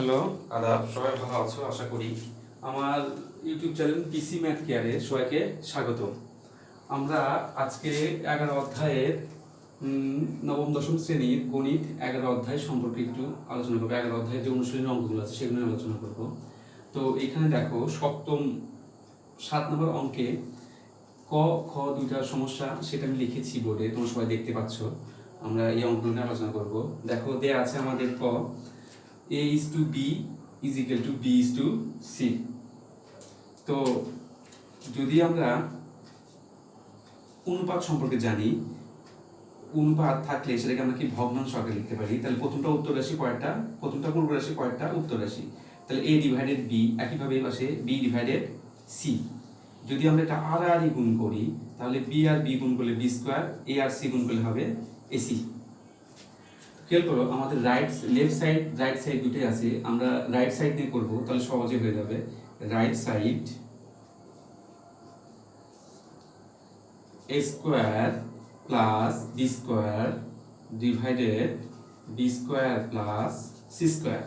Hello, আদাব, সবাই ভালো আছো? আশা করি আমার ইউটিউব চ্যানেল পিসি ম্যাথ কেয়ারে সবাইকে স্বাগত আমরা আজকে এগারো অধ্যায়ের নবম, দশম শ্রেণির গণিত এগারো অধ্যায় সম্পর্কে একটু আলোচনা করব। এগারো অধ্যায়ের যে অনুশীলনের অঙ্কগুলো আছে সেগুলো আলোচনা করব। তো এখানে দেখো, সপ্তম, সাত নম্বর অঙ্কে ক, খ দুইটা সমস্যা সেটা আমি লিখেছি বোর্ডে, তোমরা সবাই দেখতে পাচ্ছ। আমরা এই অঙ্কগুলো নিয়ে আলোচনা করব। দেখো, দেয়া আছে আমাদের ক a is to b is equal to b is to c. তো যদি আমরা অনুপাত সম্পর্কে জানি, অনুপাত থাকলে সেটাকে আমরা কি ভগ্নাংশ আকারে লিখতে পারি? তাহলে প্রথমটা উত্তর রাশি কয়েকটা প্রথমটা পূর্ব রাশি কয়েকটা উত্তর রাশি। তাহলে a ডিভাইডেড b, একইভাবে এই পাশে b ডিভাইডেড c যদি আমরা এটা আড়াআড়ি গুণ করি, তাহলে b আর b গুণ করলে b স্কোয়ার a আর c গুণ করলে হবে ac খেয়াল করো, আমাদের right left side right side দুটোই আছে। আমরা রাইট সাইড দিয়ে করব, তাহলে সহজে হয়ে যাবে। Right side A square plus B square divided B square plus C square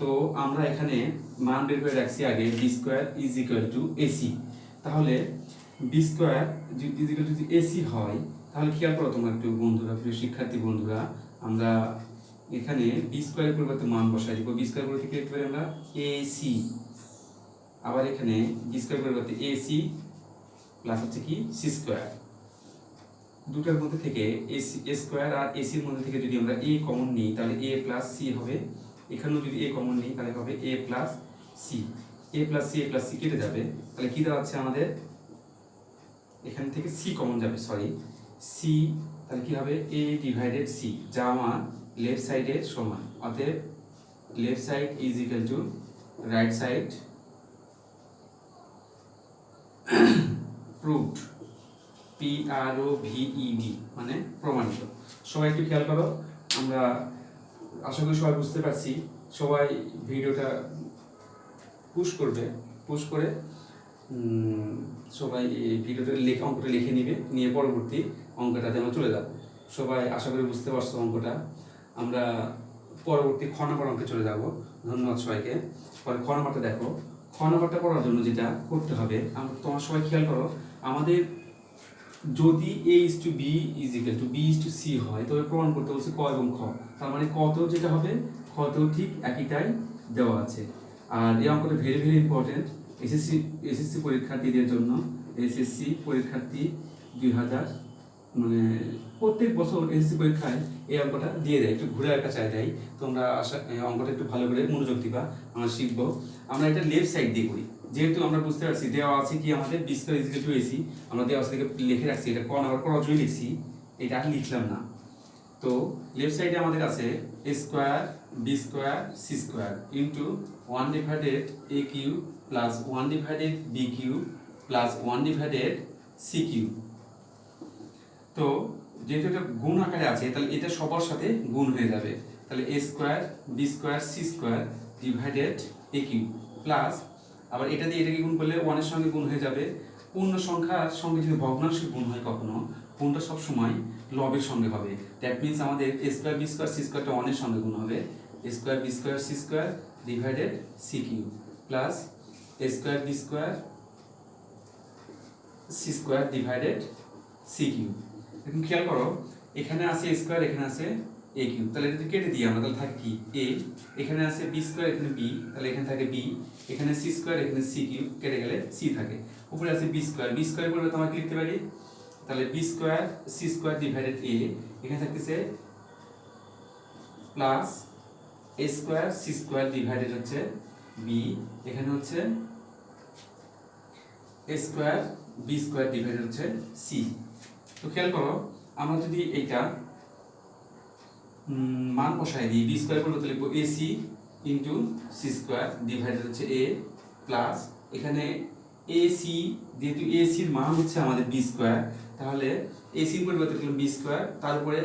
তো আমরা এখানে মান বের করে রাখছি আগে B square is equal to AC তাহলে B square is equal to যদি এসি হয়, তাহলে খেয়াল করো তোমরা একটু বন্ধুরা, প্রিয় শিক্ষার্থী বন্ধুরা আমরা এখানে বি স্কোয়ারের পরিবর্তে মান বসাই দিব। বি স্কোয়ার পরিবর্তে লিখতে আমরা? এসি আবার এখানে বি স্কোয়ার পরিবর্তে এসি প্লাস হচ্ছে কি? সি স্কোয়ার দুটার মধ্যে থেকে এসি এ স্কোয়ার আর এসির মধ্যে থেকে যদি আমরা এ কমন নিই, তাহলে এ প্লাস সি হবে। এখানেও যদি এ কমন নিই, তাহলে হবে A plus C A plus C A plus C কেটে যাবে। তাহলে কি দাঁড়াচ্ছে আমাদের? এখান থেকে সি কমন যাবে সরি সি তাহলে কি হবে? এ ডিভাইডেড সি যা আমার লেফট সাইডের সমান। অতএব left side is equal to right side proved P R O V E D মানে প্রমাণিত। সবাই একটু খেয়াল করো, আমরা আশা করি সবাই বুঝতে পারছি। সবাই ভিডিওটা পুশ করবে পুশ করে সবাই ভিডিওটা লেখা অঙ্কটা লিখে নিবে, নিয়ে পরবর্তী অঙ্কটাতে আমরা চলে যাব। সবাই আশা করি বুঝতে পারছ অঙ্কটা। আমরা পরবর্তী খ নম্বর অঙ্কে চলে যাব। ধন্যবাদ সবাইকে। পরে খ দেখো। খ নম্বরটা করার জন্য যেটা করতে হবে, আমরা তোমার সবাই খেয়াল করো, আমাদের যদি A is to B is equal to B is to C হয় তবে প্রমাণ করতে বলছে ক এবং খ। তার মানে কতেও যেটা হবে খতেও ঠিক একইটাই দেওয়া আছে। আর এই অঙ্কটা very very important SSC SSC পরীক্ষার্থীদের জন্য এসএসসি পরীক্ষার্থী দুই হাজার মানে প্রত্যেক বছর এসএসসি পরীক্ষায় এই অঙ্কটা দিয়ে দেয়, একটু ঘুরে একটা চাই দেয়। তোমরা আশা অঙ্কটা একটু ভালো করে মনোযোগ দিবা, আমরা শিখব। আমরা এটা লেফট সাইড দিয়ে করি। যেহেতু আমরা বুঝতে পারছি, দেওয়া আছে কি আমাদের বি স্কোয়ার ইজিকে টু এসি আমরা দেওয়া আছে লিখে রাখছি, এটা ক নাম্বার করার জন্য লিখছি, এটা আর লিখলাম না। তো লেফট সাইডে আমাদের আছে A square B square C square into one divided A cube plus one divided B cube plus one divided C cube তো যেহেতু এটা গুণ আকারে আছে, তাহলে এটা সবার সাথে গুণ হয়ে যাবে। তাহলে A square B square C square divided A cube plus আবার এটা দিয়ে এটাকে গুণ করলে ওয়ানের সঙ্গে গুণ হয়ে যাবে। পূর্ণ সংখ্যার সঙ্গে যদি ভগ্নাংশের গুণ হয় কখনো গুণটা সবসময় লবের সঙ্গে হবে। দ্যাট মিনস আমাদের A square B square C স্কোয়ারটা ওয়ানের সঙ্গে গুণ হবে। A square B square C square divided C cube plus A square B square C square divided C cube এখন খেয়াল করো, এখানে আছে স্কোয়ার এখানে আছে এ কিউ তাহলে এটা কেটে দিই আমরা, তাহলে থাকে কি? এ এখানে আছে বি স্কোয়ার এখানে বি তাহলে এখানে থাকে বি এখানে সি স্কোয়ার এখানে সি কিউ কেটে গেলে সি থাকে। উপরে আছে বি স্কোয়ার বি স্কোয়ার পরিবর্তে আমরা লিখতে পারি? তাহলে B square C square divided A এখানে থাকতেছে plus A square C square divided হচ্ছে বি এখানে হচ্ছে A square B square divided হচ্ছে সি তো খেয়াল করো, আমরা যদি এইটা মান বসাই দিই বি স্কোয়ার পরিবর্তে লিখব A C into C square divided হচ্ছে এ প্লাস এখানে এ সি যেহেতু এ সির মান হচ্ছে আমাদের বি স্কোয়ার তাহলে এ সির পরিবর্তে লিখলাম বি স্কোয়ার তারপরে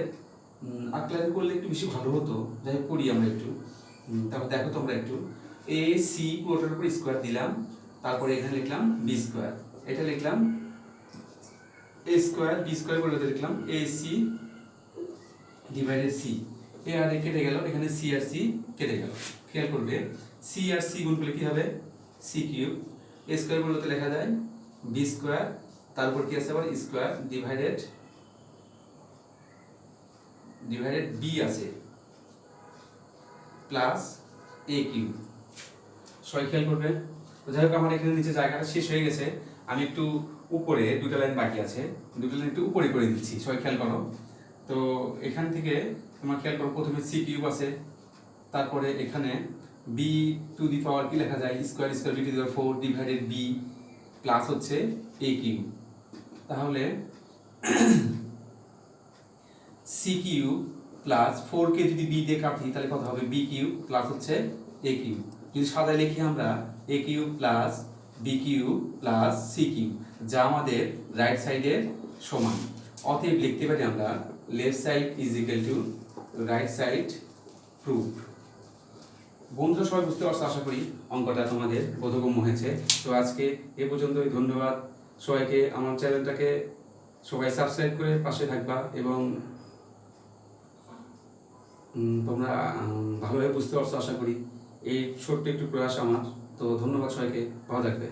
আকলাইন করলে একটু বেশি ভালো হতো, যাই করি আমরা একটু তারপর দেখো তোমরা একটু এ সি পুরোটার উপর স্কোয়ার দিলাম, তারপরে এখানে লিখলাম বি স্কোয়ার এটা লিখলাম স্কোয়ার বি স্কোয়ার পরিবর্তে লিখলাম A C divided C A R A কেটে গেল, এখানে সি আর সি কেটে গেল। খেয়াল করবে সি আর সি গুণ করলে কি হবে? C cube. এ স্কোয়ার বলতে লেখা যায় বি স্কোয়ার তার উপর কি আছে আবার? স্কোয়ার ডিভাইডেড ডিভাইডেড বি আছে। Plus A cube. সবাই খেয়াল করবে। তো যাই হোক, আমার এখানে নিচে জায়গাটা শেষ হয়ে গেছে। আমি একটু উপরে দুটো লাইন বাকি আছে। দুটো লাইন একটু উপরে করে দিচ্ছি, সবাই খেয়াল করো। তো এখান থেকে তোমার খেয়াল করো, প্রথমে সি কিউব আছে, তারপরে এখানে বি টু দি পাওয়ার কি লেখা যায়? Square square to the power four divided B plus হচ্ছে এ কিউব তাহলে সি কিউ প্লাস ফোর কে যদি বি দিয়ে কাটি, তাহলে কত হবে? বি কিউ প্লাস হচ্ছে এ কিউ যদি সাদায় লিখি আমরা A cube plus B cube plus C cube যা আমাদের রাইট সাইডের সমান। অতএব লিখতে পারি আমরা left side is equal to right side proof বন্ধুরা, সবাই বুঝতে পারছ, আশা করি অঙ্কটা তোমাদের বোধগম্য হয়েছে। তো আজকে এ পর্যন্তই, ধন্যবাদ। সবাইকে আমার চ্যানেলটাকে সবাই সাবস্ক্রাইব করে পাশে থাকবা এবং তোমরা ভালোভাবে বুঝতে পারছ, আশা করি। এই ছোট্ট একটু প্রয়াস আমার। তো ধন্যবাদ সবাইকে, ভালো থাকবে।